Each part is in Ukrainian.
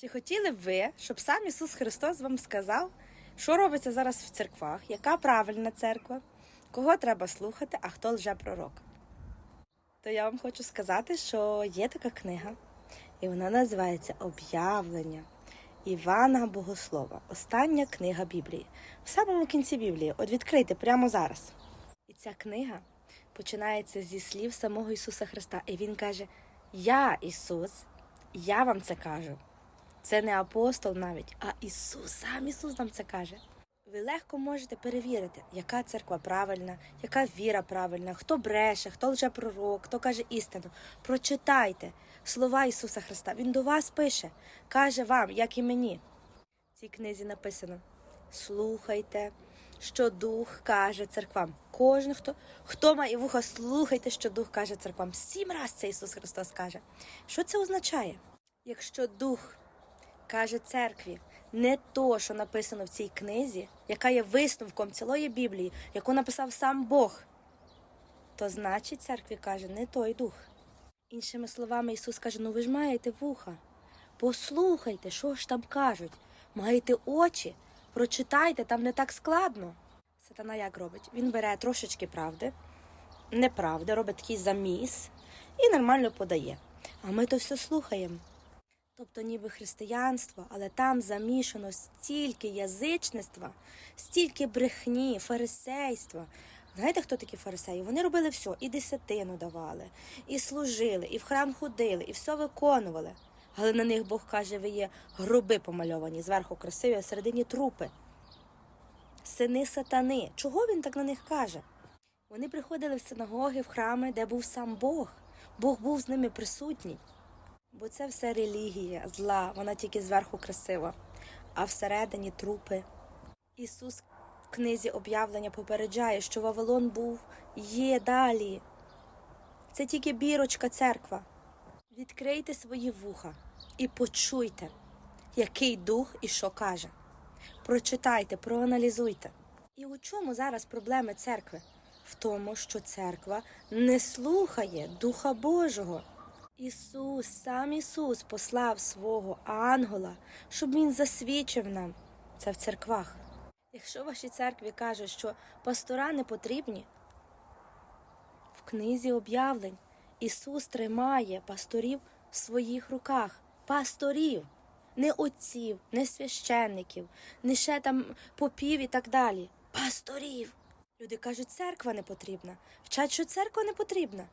Чи хотіли б ви, щоб сам Ісус Христос вам сказав, що робиться зараз в церквах, яка правильна церква, кого треба слухати, а хто лжепророк? То я вам хочу сказати, що є така книга, і вона називається Об'явлення Івана Богослова. Остання книга Біблії. В самому кінці Біблії. От відкрийте прямо зараз. І ця книга починається зі слів самого Ісуса Христа. І Він каже: Я Ісус, я вам це кажу. Це не апостол навіть, а Ісус, сам Ісус нам це каже. Ви легко можете перевірити, яка церква правильна, яка віра правильна, хто бреше, хто лжепророк, хто каже істину. Прочитайте слова Ісуса Христа. Він до вас пише, каже вам, як і мені. В цій книзі написано: слухайте, що Дух каже церквам. Кожен, хто, хто має вуха, слухайте, що Дух каже церквам. Сім раз це Ісус Христос каже. Що це означає? Якщо Дух каже церкві не то, що написано в цій книзі, яка є висновком цілої Біблії, яку написав сам Бог, то значить церкві каже не той дух. Іншими словами, Ісус каже: ну ви ж маєте вуха. Послухайте, що ж там кажуть. Маєте очі, прочитайте, там не так складно. Сатана як робить? Він бере трошечки правди, неправди, робить такий заміс і нормально подає. А ми то все слухаємо. Тобто ніби християнство, але там замішано стільки язичництва, стільки брехні, фарисейства. Знаєте, хто такі фарисеї? Вони робили все, і десятину давали, і служили, і в храм ходили, і все виконували. Але на них Бог каже, ви є гроби помальовані, зверху красиві, а всередині трупи. Сини сатани. Чого він так на них каже? Вони приходили в синагоги, в храми, де був сам Бог. Бог був з ними присутній. Бо це все релігія, зла, вона тільки зверху красива, а всередині трупи. Ісус в книзі об'явлення попереджає, що Вавилон був, є далі. Це тільки бірочка церква. Відкрийте свої вуха і почуйте, який дух і що каже. Прочитайте, проаналізуйте. І у чому зараз проблеми церкви? В тому, що церква не слухає Духа Божого. Ісус, сам Ісус послав свого ангела, щоб Він засвідчив нам це в церквах. Якщо вашій церкві кажуть, що пастора не потрібні, в книзі об'явлень Ісус тримає пасторів в своїх руках. Пасторів, не отців, не священників, не ще там попів і так далі. Пасторів. Люди кажуть, церква не потрібна. Вчать, що церква не потрібна.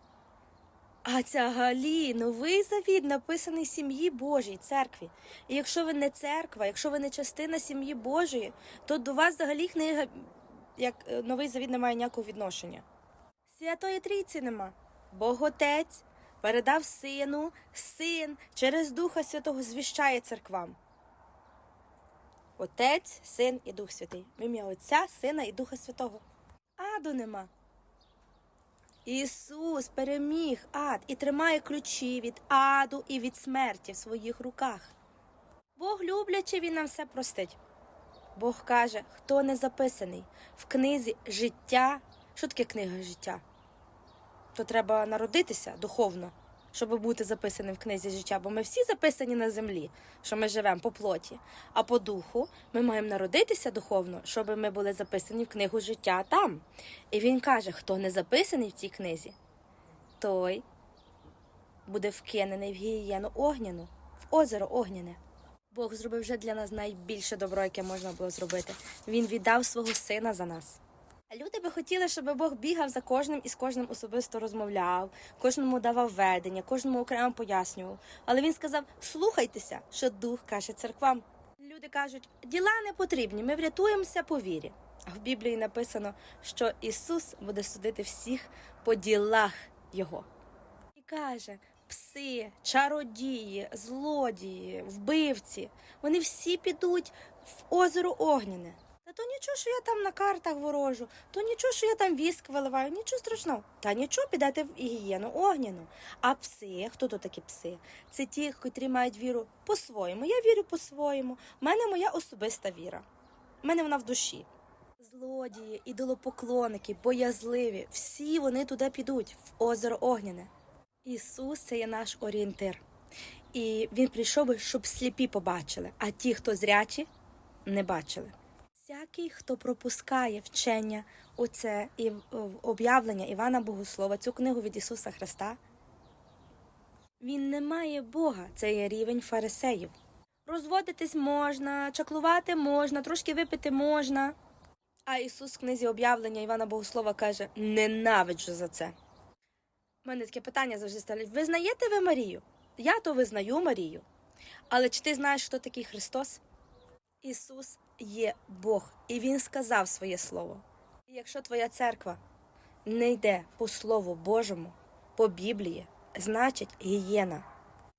А ця Галі, новий завіт написаний сім'ї Божій, церкві. І якщо ви не церква, якщо ви не частина сім'ї Божої, то до вас взагалі книга, як е, новий завіт, не має ніякого відношення. Святої Трійці нема. Бог Отець передав сину, син через Духа Святого звіщає церквам. Отець, син і Дух Святий. В ім'я Отця, Сина і Духа Святого. Аду нема. Ісус переміг ад і тримає ключі від аду і від смерті в своїх руках. Бог люблячи, Він нам все простить. Бог каже, хто не записаний в книзі життя. Що таке книга життя? То треба народитися духовно, щоб бути записаним в книзі життя, бо ми всі записані на землі, що ми живемо по плоті. А по духу ми маємо народитися духовно, щоб ми були записані в книгу життя там. І він каже: хто не записаний в цій книзі, той буде вкинений в гієну огняну, в озеро огняне. Бог зробив вже для нас найбільше добро, яке можна було зробити. Він віддав свого сина за нас. Люди би хотіли, щоб Бог бігав за кожним і з кожним особисто розмовляв, кожному давав ведення, кожному окремо пояснював. Але він сказав: слухайтеся, що дух каже церквам. Люди кажуть, діла не потрібні, ми врятуємося по вірі. А в Біблії написано, що Ісус буде судити всіх по ділах Його. І каже: пси, чародії, злодії, вбивці, вони всі підуть в озеро Огняне. То нічого, що я там на картах ворожу, то нічого, що я там віск виливаю, нічого страшного. Та нічого, підете в гієну огняну. А пси, хто то такі пси? Це ті, котрі мають віру по-своєму. Я вірю по-своєму. У мене моя особиста віра. У мене вона в душі. Злодії, ідолопоклонники, боязливі, всі вони туди підуть, в озеро Огняне. Ісус це є наш орієнтир. І він прийшов, би, щоб сліпі побачили, а ті, хто зрячі, не бачили. Всякий, хто пропускає вчення, оце і об'явлення Івана Богослова, цю книгу від Ісуса Христа, він не має Бога, це є рівень фарисеїв. Розводитись можна, чаклувати можна, трошки випити можна. А Ісус в книзі об'явлення Івана Богослова каже: ненавиджу за це. У мене таке питання завжди ставлять: визнаєте ви Марію? Я то визнаю Марію. Але чи ти знаєш, хто такий Христос? Ісус є Бог, і Він сказав своє Слово. І якщо твоя церква не йде по Слову Божому, по Біблії, значить гієна.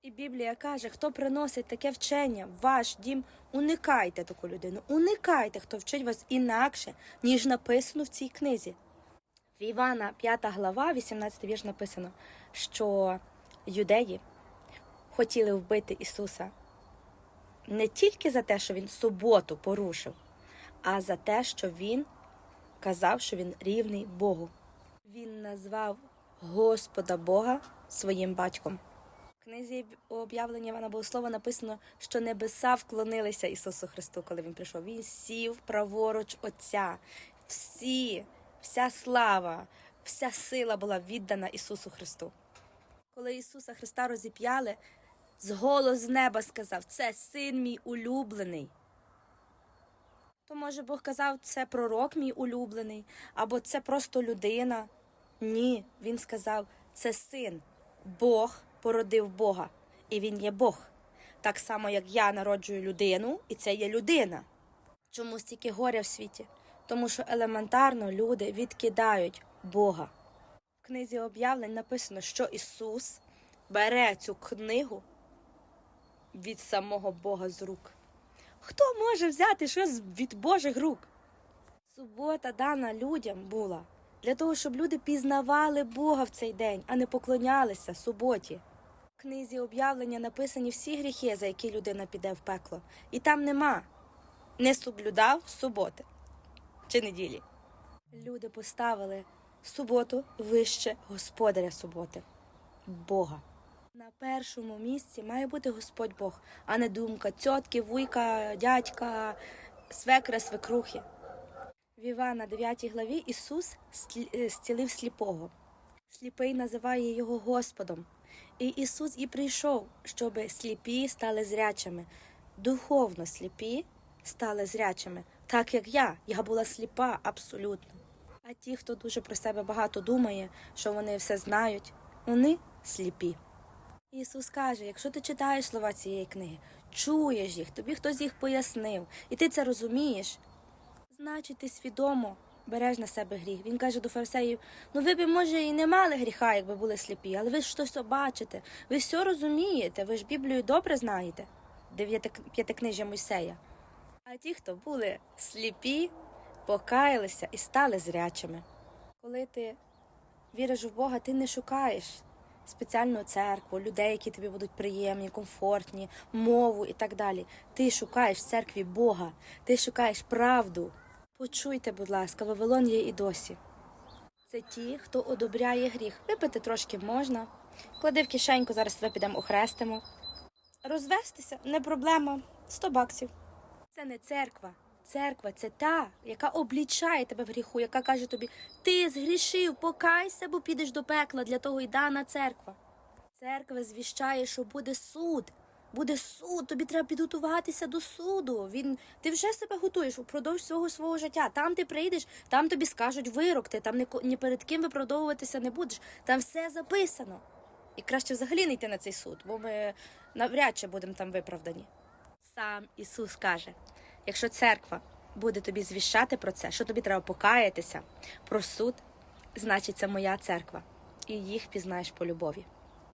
І Біблія каже, хто приносить таке вчення в ваш дім, уникайте таку людину, уникайте, хто вчить вас інакше, ніж написано в цій книзі. В Івана 5 глава, 18 вірш написано, що юдеї хотіли вбити Ісуса не тільки за те, що Він суботу порушив, а за те, що Він казав, що Він рівний Богу. Він назвав Господа Бога своїм батьком. В книзі об'явлення Івана Богослова написано, що небеса вклонилися Ісусу Христу, коли Він прийшов. Він сів праворуч Отця. Всі, вся слава, вся сила була віддана Ісусу Христу. Коли Ісуса Христа розіп'яли, зголос з неба сказав: Це син мій улюблений. То, може, Бог казав, це пророк мій улюблений, або це просто людина. Ні, він сказав, це син. Бог породив Бога, і він є Бог. Так само, як я народжую людину, і це є людина. Чому стільки горя в світі? Тому що елементарно люди відкидають Бога. В книзі об'явлень написано, що Ісус бере цю книгу від самого Бога з рук. Хто може взяти щось від Божих рук? Субота дана людям була для того, щоб люди пізнавали Бога в цей день, а не поклонялися суботі. В книзі об'явлення написані всі гріхи, за які людина піде в пекло, і там нема не соблюдав суботи чи неділі. Люди поставили суботу вище господаря суботи Бога. На першому місці має бути Господь Бог, а не думка тьотки, вуйка, дядька, свекра, свекрухи. В Івана 9 главі Ісус е, зцілив сліпого. Сліпий називає його Господом. І Ісус і прийшов, щоб сліпі стали зрячими, духовно сліпі стали зрячими, так як я. Я була сліпа абсолютно. А ті, хто дуже про себе багато думає, що вони все знають, вони сліпі. Ісус каже: якщо ти читаєш слова цієї книги, чуєш їх, тобі хтось їх пояснив, і ти це розумієш, значить ти свідомо береш на себе гріх. Він каже до фарисеїв: ну ви б, може, і не мали гріха, якби були сліпі, але ви ж щось бачите, ви все розумієте, ви ж Біблію добре знаєте, п'ятикнижжя Мойсея. А ті, хто були сліпі, покаялися і стали зрячими. Коли ти віриш в Бога, ти не шукаєш спеціальну церкву, людей, які тобі будуть приємні, комфортні, мову і так далі. Ти шукаєш в церкві Бога, ти шукаєш правду. Почуйте, будь ласка, Вавилон є і досі. Це ті, хто одобряє гріх. Випити трошки можна. Клади в кишеньку, зараз тебе підемо охрестимо. Розвестися не проблема. 100 баксів. Це не церква. Церква це та, яка облічає тебе в гріху, яка каже тобі: ти згрішив, покайся, бо підеш до пекла, для того й дана церква. Церква звіщає, що буде суд. Буде суд, тобі треба підготуватися до суду. Він ти вже себе готуєш упродовж всього свого життя. Там ти прийдеш, там тобі скажуть вирок, ти там ні, перед ким виправдовуватися не будеш. Там все записано. І краще взагалі не йти на цей суд, бо ми навряд чи будемо там виправдані. Сам Ісус каже: якщо церква буде тобі звіщати про це, що тобі треба покаятися про суд, значить це моя церква, і їх пізнаєш по любові.